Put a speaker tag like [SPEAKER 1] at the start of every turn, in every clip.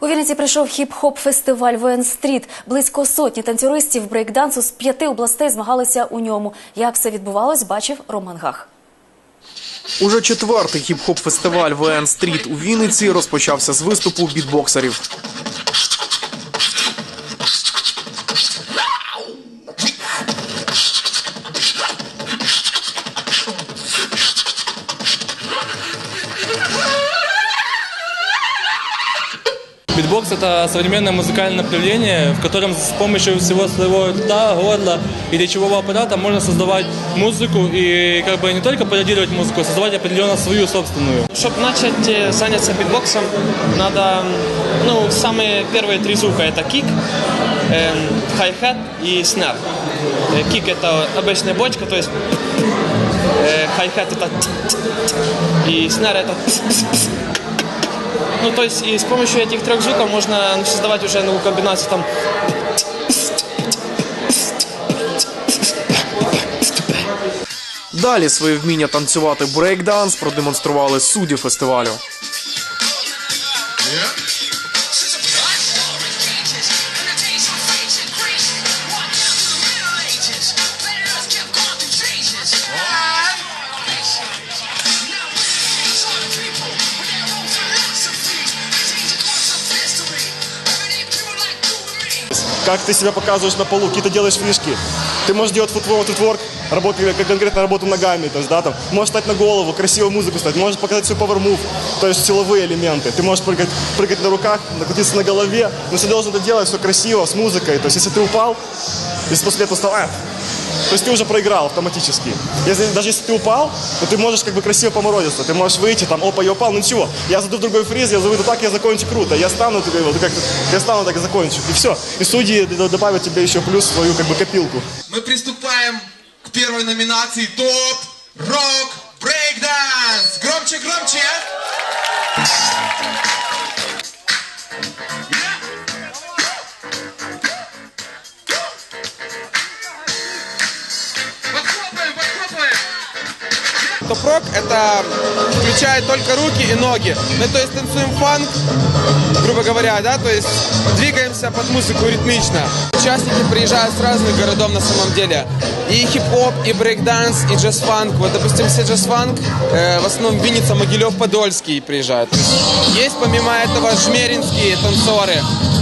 [SPEAKER 1] У Вінниці прийшов хіп-хоп фестиваль ВН Стріт. Близько сотні танцюристів брейкдансу з п'яти областей змагалися у ньому. Як це відбувалось, бачив Роман Гах.
[SPEAKER 2] Уже четвертий хіп-хоп фестиваль ВН Стріт у Вінниці розпочався з виступу бітбоксерів.
[SPEAKER 3] Битбокс – это современное музыкальное направление, в котором с помощью всего своего рта, горла и речевого аппарата можно создавать музыку и как бы не только пародировать музыку, а создавать определенно свою собственную.
[SPEAKER 4] Чтобы начать э, заняться битбоксом, надо, ну, самые первые три звука это кик, эм, хай-хет и снэр. Э, Кик это обычная бочка, то есть э, хай-хет это и снэр это ну, то есть и с помощью этих трех звуков можно ну, создавать уже новую комбинацию там
[SPEAKER 2] Далі своє вміння танцювати брейкданс продемонстрували судді фестивалю.
[SPEAKER 5] Как ты себя показываешь на полу, какие ты делаешь фишки. Ты можешь делать футворк, футворк, работу, как конкретно работу ногами, то есть, да, там, можешь стать на голову, красивую музыку стать, можешь показать свой power move, то есть силовые элементы. Ты можешь прыгать, прыгать на руках, накрутиться на голове, но все должен это делать все красиво, с музыкой. То есть, если ты упал, если после этого стал, то есть ты уже проиграл автоматически. Если, даже если ты упал, то ты можешь как бы красиво поморозиться. Ты можешь выйти, там, опа, я упал, ну ничего, я зайду в другой фриз, я выйду так, я закончу круто. Я стану, ты, вот, как, я стану, так и закончу. И все. И судьи добавят тебе еще плюс свою как бы копилку.
[SPEAKER 6] мы приступаем к первой номинации ТОП Рок Брейкданс. Громче, громче.
[SPEAKER 7] Топ-рок – это включает только руки и ноги. Ну, то есть танцуем фанк, грубо говоря, да, то есть двигаемся под музыку ритмично. Участники приезжают с разных городов на самом деле. И хип-хоп, и брейк-данс, и джаз-фанк. Вот, допустим, все джаз-фанк, э, в основном Винница, Могилев, Подольский приезжают. Есть помимо этого жмеринские танцоры.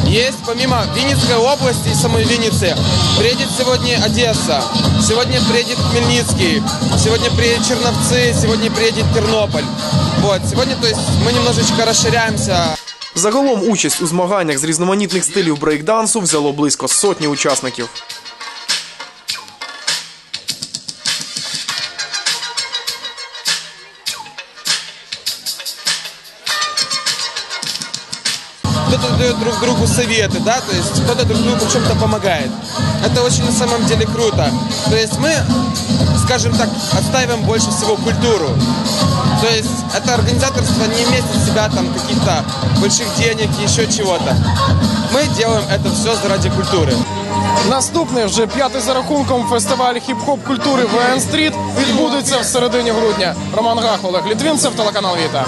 [SPEAKER 7] Есть помимо Винницкой области и самой Винницы. Приедет сегодня Одесса, сегодня приедет Хмельницкий, сегодня приедет Черновцы, сегодня приедет Тернополь. Вот, сегодня, то есть, мы немножечко расширяемся.
[SPEAKER 2] Загалом участь у змаганнях з різноманітних стилів брейкдансу взяло близько сотні учасників.
[SPEAKER 7] Кто-то дает друг другу советы, да, то есть кто-то друг другу в чем-то помогает. Это очень на самом деле круто. То есть мы, скажем так, отстаиваем больше всего культуру. То есть это организаторство не имеет в себя там каких-то больших денег, еще чего-то. Мы делаем это все заради культуры.
[SPEAKER 8] Наступний вже п'ятий за рахунком фестиваль хіп-хоп культури ВН Стріт відбудеться в середині грудня. Роман Гах, Олег Літвінцев, телеканал Віта.